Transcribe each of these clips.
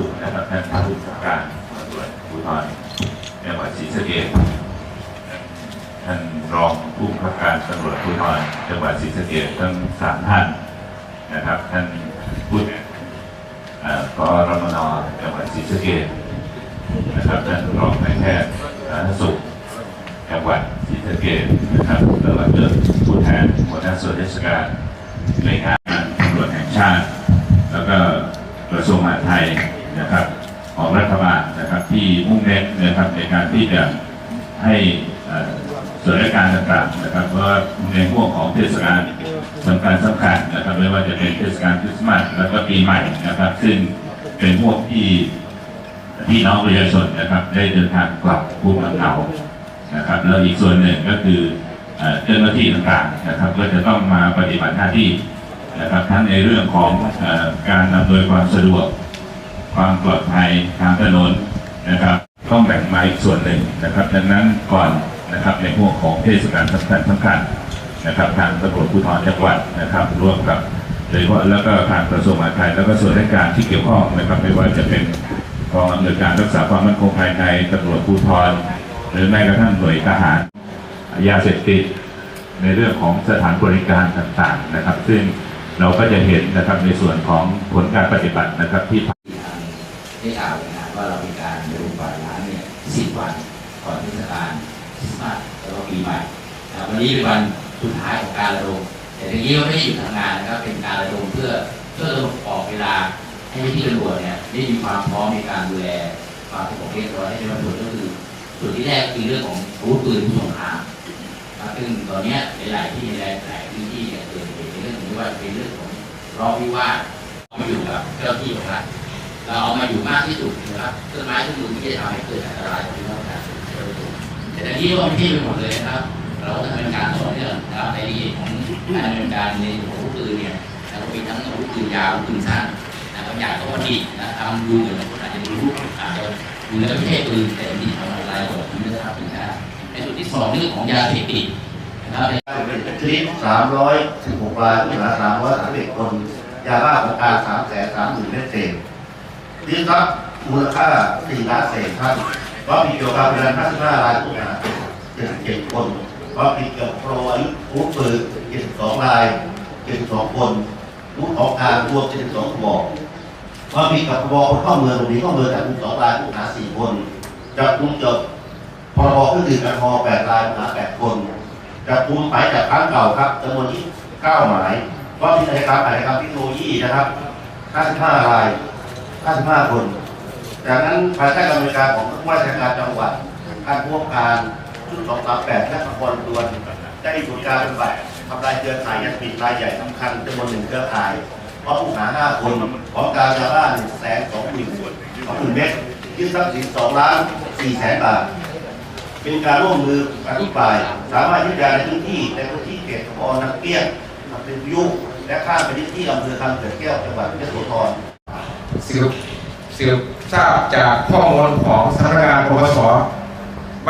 ุขนะครับท่านผู้การตำรวจภูธรจังหวัดศรีสะเกดท่านรองผู้บังการตำรวจภูธรจังหวัดศรีสะเกดทั้งสามท่านนะครับ ท่านผู้กอรมนจังหวัดศรีสะเกดนะครับท่านรองนายแพทย์สาธารณสุขจังหวัดศรีสะเกดนะครับตลอดจนผู้แทนหัวหน้าส่วนราชการหน่วยงานตำรวจแห่งชาติ แล้วก็กระทรวงมหาดไทย ที่มุ่งเน้นนะครับในการที่จะให้เส่วนราชการต่างๆนะครับเพราะว่าในห่วงของเทศกาลสำคัญสำคัญนะครับไม่ว่าจะเป็นเทศกาลคริสต์มาสแล้วก็ปีใหม่นะครับ ซึ่งเป็นพวกที่พี่น้องประชาชนนะครับ ได้เดินทางกลับภูมิลำเนานะครับแล้วอีกส่วนหนึ่งก็คือเจ้าหน้าที่ต่างๆนะครับ ก็จะต้องมาปฏิบัติหน้าที่นะครับทั้งในเรื่องของอการอำนวยความสะดวก ความปลอดภัยทางถนน นะครับต้องแบ่งมาอีกส่วนหนึ่งนะครับ ดังนั้นก่อนนะครับในพวกของเทศกาลสำคัญสำคัญนะครับ ทางตำรวจภูธรจังหวัดนะครับ ร่วมกับโดยเฉพาะแล้วก็ทางกระทรวงมหาดไทยแล้วก็ส่วนราชการที่เกี่ยวข้องนะครับ ไม่ว่าจะเป็นกองอำนวยการรักษาความมั่นคงภายในตำรวจภูธรหรือแม้กระทั่งหน่วยทหารยาเสพติดในเรื่องของสถานบริการต่างๆนะครับ ซึ่งเราก็จะเห็นนะครับในส่วนของผลการปฏิบัตินะครับที่ ได้กล่าวนะว่าเรามีการระดมกวาดล้างเนี่ย 10 วันก่อนเทศกาลคริสต์มาสแล้วก็ปีใหม่ นะครับวันนี้เป็นวันสุดท้ายของการระดมแต่ทีนี้เราไม่ได้หยุดทำงานนะครับเป็นการระดมเพื่อเพื่อระดมออกเวลาให้ที่ตำรวจเนี่ยได้มีความพร้อมในการดูแลความสงบเรียบร้อยให้เป็นส่วนก็คือส่วนที่แรกคือเรื่องของอาวุธปืนสงครามนะครับซึ่งตอนนี้หลาย ๆ ที่ในหลายพื้นที่เนี่ยเกิดเหตุในเรื่องของที่ว่าเป็นเรื่องของทะเลาะวิวาทมาอยู่กับเจ้าหน้าที่ของรัฐเราเอามาอยู่มากที่สุดนะครับต้นไม้ต้นมือที่จะทำให้เกิดอันตรายกับพี่น้องประชาชนแต่ทีนี้ก็ไม่ใช่ไปหมดเลยนะครับ เราเนินการต่อเนื่องนะครับในเรายละเอียดของการดำเนินการในอาวุธปืนเนี่ยเราก็มีทั้งอาวุธปืนยาวปืนสั้นนะครับอย่างก็ดีนะทำดูเหมือนคนอาจจะดูรูปอาจจะดูแล้วไม่ใช่ปืนแต่มีทำอะไรกว่าปืนนะครับปืนสั้นในส่วนที่สองเรื่องของยาเสพติดนะครับเป็นคลิป316รายผู้ต้องหา331คนยาบ้าของกลาง3แสน3หมื่นเมตรเศษนี่ครับมูลค่า4ล้านเศษครับเพรามีเกี่ยวกับเวลา55รายผู้ต้องหา77คน เพราะมีเกี่ยวกับโปรอายุวุธปืน72ราย72คนวุธของกลางรวม72กระบอกเพราะมีกับกรบอกเข้าเมืองหลบหนีเข้าเมืองจากกลุ่ม2รายผู้หา4คนจับกลุ่มจบพรบเครื่องดื่มแอลกอฮอล์8รายผู้หา8คนจับกลุ่มหมายจากครั้งเก่าครับจำนวนที่9หมายว่ามีกิจกรรมกิจกรรมเทคโนโลยีนะครับ 55 ราย 55 คน จากนั้นภายใต้การบริการของผู้ว่าราชการจังหวัดการพวกการ ชุด238และนครดวนได้มีผลการปฏิบัติทำลายเครือข่ายยาเสพติดรายใหญ่สำคัญจำนวนหนึ่งเครือข่ายเพราะผู้หา5คนของการยาบ้า1แสน2หมื่น2หมื่นเมตรยึดทรัพย์สิน2ล้าน4แสนบาท เป็นการร่วมมือกันทุกฝ่าย สามารถยึดยาในพื้นที่ในพื้นที่เขตขอนักเกี้ยงอำเภอพยุและข้ามไปที่ที่อำเภอคำเกิดแก้วจังหวัดยโสธรสืบสืบทราบจากข้อมูลของสำนักงานปปส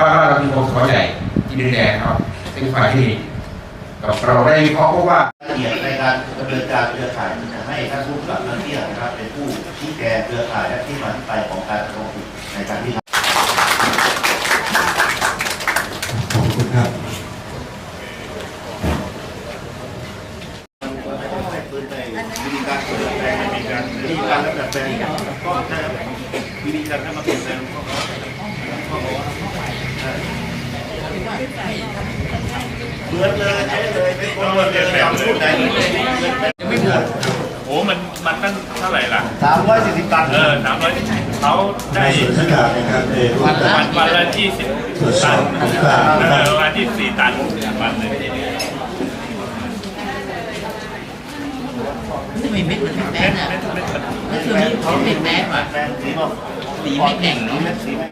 บ้านเรามีปปสใหญ่ที่ดินแดงครับซึ่งฝ่ายที่กับเราได้วิเคราะห์พบว่าละเอียดในการดำเนินการเครือข่ายจะให้ท่านผู้กำกับนักเที่ยวนะครับ เป็นผู้ชี้แจงเครือข่ายและที่มาที่ไปของการกระทำผิดในการที่ทำขอบคุณครับวิธีการเปลี่ยนแปลงวิธีการวิธีการดัดแปลงก็ใช่ครับวิธีการให้มาเปลี่ยนแปลงก็ เหมือนเลยใช้เลยเป็นคนเปลี่ยนแปลงพูดไหนยังไม่หมดโอ้มันมันตั้งเท่าไหร่ล่ะสามร้อยสี่สิบตันเออสามร้อยเขาได้ส่วนราชการนะครันรูปแบบวันวันละยี่สิบตันวันที่สี่ตันวันหนึ่งทำไมเม็ดมันไม่แตกอะแล้วคือนี้เขาเป็นแตกอะสีไม่แข็งเนาะ